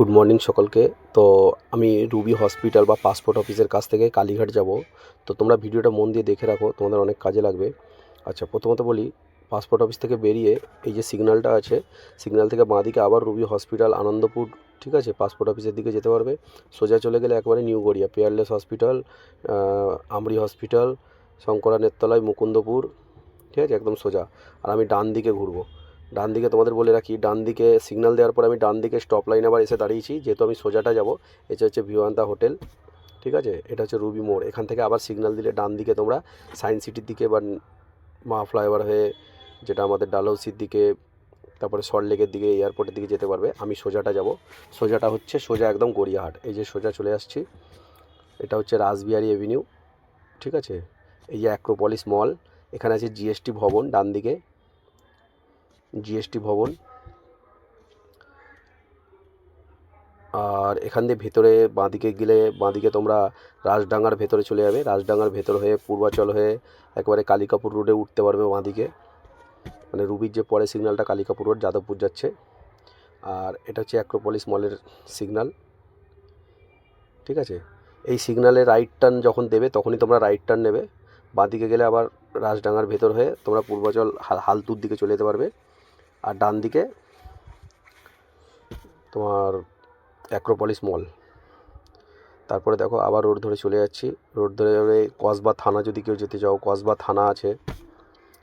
Good morning সকলকে। তো আমি রুবি হসপিটাল বা পাসপোর্ট অফিসের কাছ থেকে কালীঘাট যাব। তো তোমরা ভিডিওটা মন দিয়ে দেখে রাখো, তোমাদের অনেক কাজে লাগবে। আচ্ছা প্রথমত বলি পাসপোর্ট অফিস থেকে বেরিয়ে এই যে সিগন্যালটা আছে, সিগন্যাল থেকে বাঁ দিকে আবার রুবি হসপিটাল আনন্দপুর, ঠিক আছে? পাসপোর্ট অফিসের দিকে যেতে পারবে। সোজা চলে গেলে একবারে new Garia peerless hospital AMRI hospital Sankara Nethralaya Mukundapur ঠিক আছে? একদম সোজা। আর আমি ডান দিকে ঘুরবো। ডান দিকে তোমাদের বলে রাখি ডান দিকে সিগন্যাল দেওয়ার পর আমি ডান দিকে স্টপ লাইন আবার এসে দাঁড়িয়েছি, যেহেতু আমি সোজাটা যাব, এটা হচ্ছে ভিওয়ান্তা হোটেল, ঠিক আছে? এটা হচ্ছে রুবি মোড়, এখান থেকে আবার সিগন্যাল দিলে ডান দিকে তোমরা সায়েন্স সিটির দিকে বা মা ফ্লাইওভার হয়ে যেটা আমাদের ডালহৌসির দিকে, তারপরে সল্টলেকের দিকে, এয়ারপোর্টের দিকে যেতে পারবে। আমি সোজাটা যাব, সোজাটা হচ্ছে সোজা একদম গড়িয়াহাট, এই যে সোজা চলে আসছি, এটা হচ্ছে রাসবিহারি এভিনিউ, ঠিক আছে? এই যে অ্যাক্রোপলিস মল এখানে আছে জিএসটি ভবন ডান দিকে জিএসটি ভবন। আর এখান দিয়ে ভেতরে বাঁদিকে গেলে, বাঁদিকে তোমরা রাজডাঙ্গার ভেতরে চলে যাবে। রাজডাঙ্গার ভেতর হয়ে পূর্বাচল হয়ে একেবারে কালিকাপুর রোডে উঠতে পারবে বাঁদিকে। মানে রুবির যে পরে সিগন্যালটা কালিকাপুর রোড যাদবপুর যাচ্ছে। আর এটা হচ্ছে অ্যাক্রোপলিস মলের সিগন্যাল। ঠিক আছে? এই সিগন্যালে রাইট টার্ন যখন দেবে, তখনই তোমরা রাইট টার্ন নেবে। বাঁদিকে গেলে আবার রাজডাঙ্গার ভেতর হয়ে তোমরা পূর্বাচল হাল- হালতুর দিকে চলে যেতে পারবে। আর ডান দিকে তোমার অ্যাক্রোপলিস মল তারপরে দেখো আবার রোড ধরে চলে যাচ্ছি। রোড ধরে ধরে কসবা থানা যদি কেউ যেতে চাও, কসবা থানা আছে।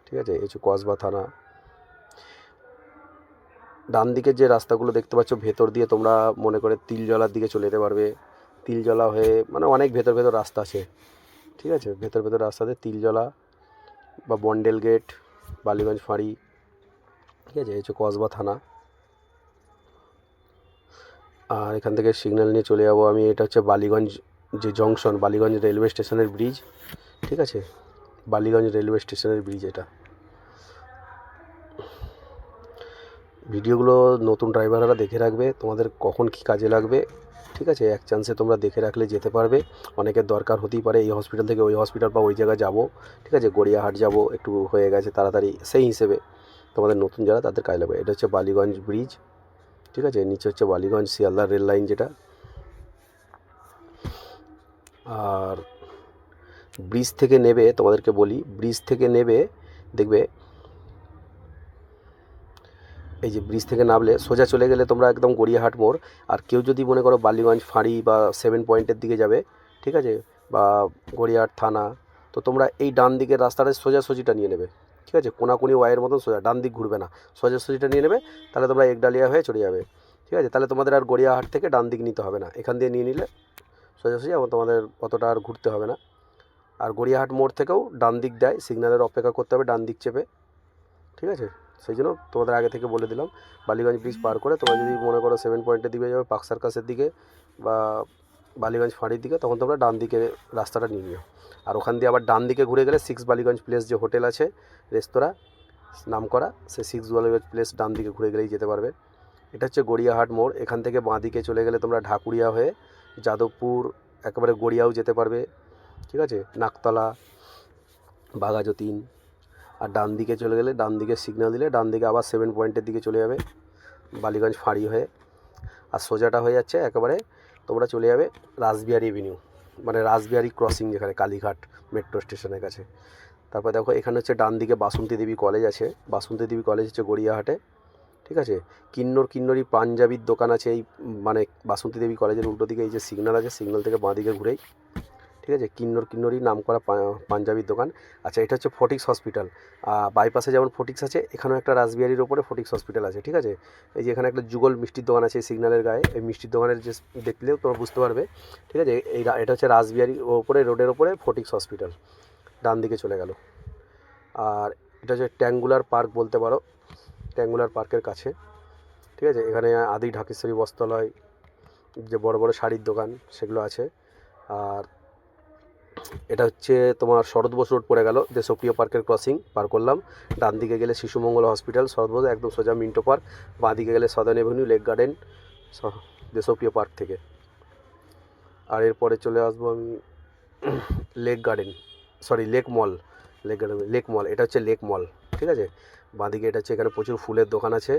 ঠিক আছে? এই কসবা থানা। ডান দিকের যে রাস্তাগুলো দেখতে পাচ্ছ, ভেতর দিয়ে তোমরা মনে করে তিলজলার দিকে চলে যেতে পারবে। তিলজলা হয়ে মানে অনেক ভেতর ভেতর রাস্তা আছে। ঠিক আছে? ভেতর ভেতর রাস্তাতে তিলজলা বা বন্ডেল গেট, বালিগঞ্জ ফাঁড়ি ঠিক আছে এই হচ্ছে কসবা থানা। আর এখান থেকে সিগন্যাল নিয়ে চলে যাব আমি, এটা হচ্ছে বালিগঞ্জ যে জংশন, বালিগঞ্জ রেলওয়ে স্টেশনের ব্রিজ, ঠিক আছে? বালিগঞ্জ রেলওয়ে স্টেশনের ব্রিজ এটা। ভিডিওগুলো নতুন ড্রাইভাররা দেখে রাখবে, তোমাদের কখন কি কাজে লাগবে, ঠিক আছে? এক চান্সে তোমরা দেখে রাখলে যেতে পারবে। অনেকের দরকার হতেই পারে এই হসপিটাল থেকে ওই হসপিটাল বা ওই জায়গায় যাব, ঠিক আছে? গড়িয়াহাট যাব, একটু হয়ে গেছে তাড়াতাড়ি, সেই হিসেবে। তোমাদের নতুন যারা, তাদের কাজে লাগবে। এটা হচ্ছে বালিগঞ্জ ব্রিজ ঠিক আছে? নিচে হচ্ছে বালিগঞ্জ শিয়ালদা রেল লাইন যেটা। আর ব্রিজ থেকে নেবে, তোমাদেরকে বলি ব্রিজ থেকে নেবে, দেখবে, এই যে ব্রিজ থেকে নামলে সোজা চলে গেলে তোমরা একদম গড়িয়াহাট মোড়। আর কেউ যদি মনে করো বালিগঞ্জ ফাঁড়ি বা সেভেন পয়েন্টের দিকে যাবে, ঠিক আছে? বা গড়িয়াহাট থানা, তো তোমরা এই ডান দিকের রাস্তাটা সোজাসুজিটা নিয়ে নেবে। ঠিক আছে, কোনাকুনি ওয়াইয়ের মতন সোজা, ডান দিক ঘুরবে না। সোজা সোজাসুজিটা নিয়ে নেবে, তাহলে তোমরা একডালিয়া হয়ে চলে যাবে। ঠিক আছে, তাহলে তোমাদের আর গড়িয়াহাট থেকে ডান দিক নিতে হবে না। এখান দিয়ে নিয়ে নিলে সোজাসুজি এবং তোমাদের অতটা আর ঘুরতে হবে না। আর গড়িয়াহাট মোড় থেকেও ডান দিক দেয়, সিগন্যালের অপেক্ষা করতে হবে, ডান দিক চেপে। ঠিক আছে, সেই জন্য তোমাদের আগে থেকে বলে দিলাম, বালিগঞ্জ ব্রিজ পার করে তোমরা যদি মনে করো সেভেন পয়েন্টের দিকে যাবে, পাক সার্কাসের দিকে বা বালিগঞ্জ ফাঁড়ির দিকে, তখন তোমরা ডান দিকে রাস্তাটা নিয়ে নিও। আর ওখান দিয়ে আবার ডান দিকে ঘুরে গেলে সিক্স বালিগঞ্জ প্লেস যে হোটেল আছে, রেস্তোরাঁ নাম করা সে সিক্স বালিগঞ্জ প্লেস ডান দিকে ঘুরে গেলেই যেতে পারবে। এটা হচ্ছে গড়িয়াহাট মোড়, এখান থেকে বাঁ দিকে চলে গেলে তোমরা ঢাকুরিয়া হয়ে যাদবপুর, একেবারে গড়িয়াও যেতে পারবে, ঠিক আছে? নাকতলা, বাঘাযতীন, আর ডান দিকে চলে গেলে, ডান দিকে সিগন্যাল দিলে, ডান দিকে আবার সেভেন পয়েন্টের দিকে চলে যাবে বালিগঞ্জ ফাঁড়ি হয়ে। আর সোজাটা হয়ে যাচ্ছে একেবারে তোমরা চলে যাবে রাসবিহারি এভিনিউ মানে রাসবিহারি ক্রসিং যেখানে কালীঘাট মেট্রো স্টেশনের কাছে। তারপর দেখো, এখানে হচ্ছে ডান দিকে বাসন্তী দেবী কলেজ আছে। বাসন্তী দেবী কলেজ হচ্ছে গড়িয়াহাটে, ঠিক আছে? কিন্নর কিন্নরই পাঞ্জাবির দোকান আছে এই মানে বাসন্তী দেবী কলেজের উল্টো দিকে এই যে সিগনাল আছে সিগনাল থেকে বাঁ দিকে ঘুরেই। ঠিক আছে? কিন্নর, কিন্নরই নাম করা পাঞ্জাবির দোকান। আচ্ছা এটা হচ্ছে ফটিক্স হসপিটাল। বাইপাসে যেমন ফটিক্স আছে, এখানেও একটা রাসবিহারির ওপরে ফটিক্স হসপিটাল আছে, ঠিক আছে? এই যে এখানে একটা যুগল মিষ্টির দোকান আছে সিগন্যালের গায়ে। এই মিষ্টির দোকানের যে দেখলেও তোমরা বুঝতে পারবে, ঠিক আছে? এই এটা হচ্ছে রাসবিহারির ওপরে, রোডের ওপরে ফটিক্স হসপিটাল। ডান দিকে চলে গেল। আর এটা হচ্ছে ট্যাঙ্গুলার পার্ক বলতে পারো। ট্যাঙ্গুলার পার্কের কাছে, ঠিক আছে? এখানে আদি ঢাকেশ্বরী বস্ত্রালয়, যে বড় বড় শাড়ির দোকান, সেগুলো আছে। আর এটা হচ্ছে তোমার শরৎ বোস রোড পড়ে গেল, দেশপ্রিয় পার্কের ক্রসিং পার করলাম। ডান দিকে গেলে শিশুমঙ্গল হসপিটাল শরৎ বোস, একদম সোজা মিন্টো পার্ক। বাঁ দিকে গেলে southern avenue lake garden Deshapriya park থেকে। আর এরপরে চলে আসব আমি lake garden sorry lake mall lake garden lake mall এটা হচ্ছে লেক মল ঠিক আছে? বাঁদিকে এটা হচ্ছে এখানে প্রচুর ফুলের দোকান আছে,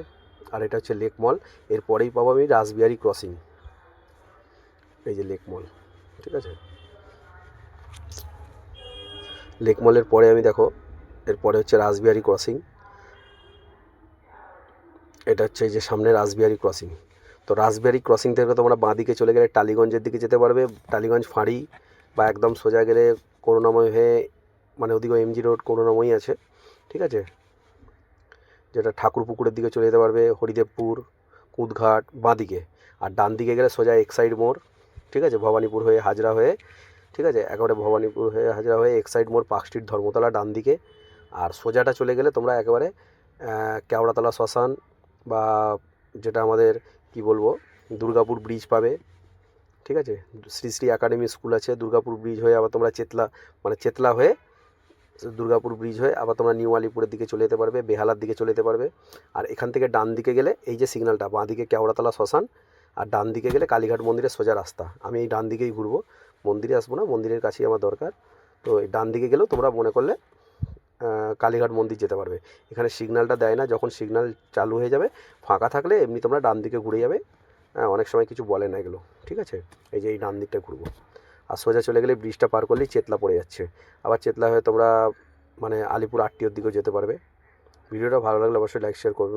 আর এটা হচ্ছে লেক মল এরপরেই পাবো আমি রাসবিহারি ক্রসিং এই যে লেক মল ঠিক আছে? লেক মলের পরে আমি দেখো এরপরে হচ্ছে রাসবিহারি ক্রসিং এটা হচ্ছে যে সামনে রাসবিহারি ক্রসিং তো রাসবিহারি ক্রসিং থেকে তোমরা বাঁদিকে চলে গেলে টালিগঞ্জের দিকে যেতে পারবে। টালিগঞ্জ ফাঁড়ি বা একদম সোজা গেলে করুণাময় হয়ে মানে ওদিকে এমজি রোড করুণাময়ী আছে, ঠিক আছে? যেটা ঠাকুর পুকুরের দিকে চলে যেতে পারবে, হরিদেবপুর, কুদঘাট বাঁদিকে আর ডান দিকে গেলে সোজা এক্সাইড মোড়, ঠিক আছে? ভবানীপুর হয়ে, হাজরা হয়ে ঠিক আছে? একেবারে ভবানীপুর হয়ে হাজরা হয়ে এক্সাইড মোড় পার্ক স্ট্রিট ধর্মতলা ডান দিকে আর সোজাটা চলে গেলে তোমরা একেবারে কেওড়াতলা শ্মশান বা যেটা আমাদের, কি বলব, দুর্গাপুর ব্রিজ পাবে। ঠিক আছে? শ্রী শ্রী একাডেমি স্কুল আছে, দুর্গাপুর ব্রিজ হয়ে আবার তোমরা চেতলা মানে চেতলা হয়ে দুর্গাপুর ব্রিজ হয়ে আবার তোমরা নিউ আলিপুরের দিকে চলে যেতে পারবে, বেহালার দিকে চলে যেতে পারবে। আর এখান থেকে ডান দিকে গেলে এই যে সিগন্যালটা বাঁ দিকে কেওড়াতলা শ্মশান আর ডান দিকে গেলে কালীঘাট মন্দিরের সোজা রাস্তা। আমি এই ডান দিকেই ঘুরবো। মন্দিরে আসব না, মন্দিরের কাছেই আমার দরকার। তো ডান দিকে গেলেও তোমরা মনে করলে কালীঘাট মন্দির যেতে পারবে। এখানে সিগনালটা দেয় না, যখন সিগনাল চালু হয়ে যাবে, ফাঁকা থাকলে এমনি তোমরা ডান দিকে ঘুরে যাবে। অনেক সময় কিছু বলে না এগুলো, ঠিক আছে? এই যে এই ডান দিকটা ঘুরবো। আর সোজা চলে গেলে ব্রিজটা পার করলেই চেতলা পড়ে যাচ্ছে। আবার চেতলা হয়ে তোমরা মানে আলিপুর আটটিওর দিকেও যেতে পারবে। ভিডিওটা ভালো লাগলে অবশ্যই লাইক শেয়ার করবে।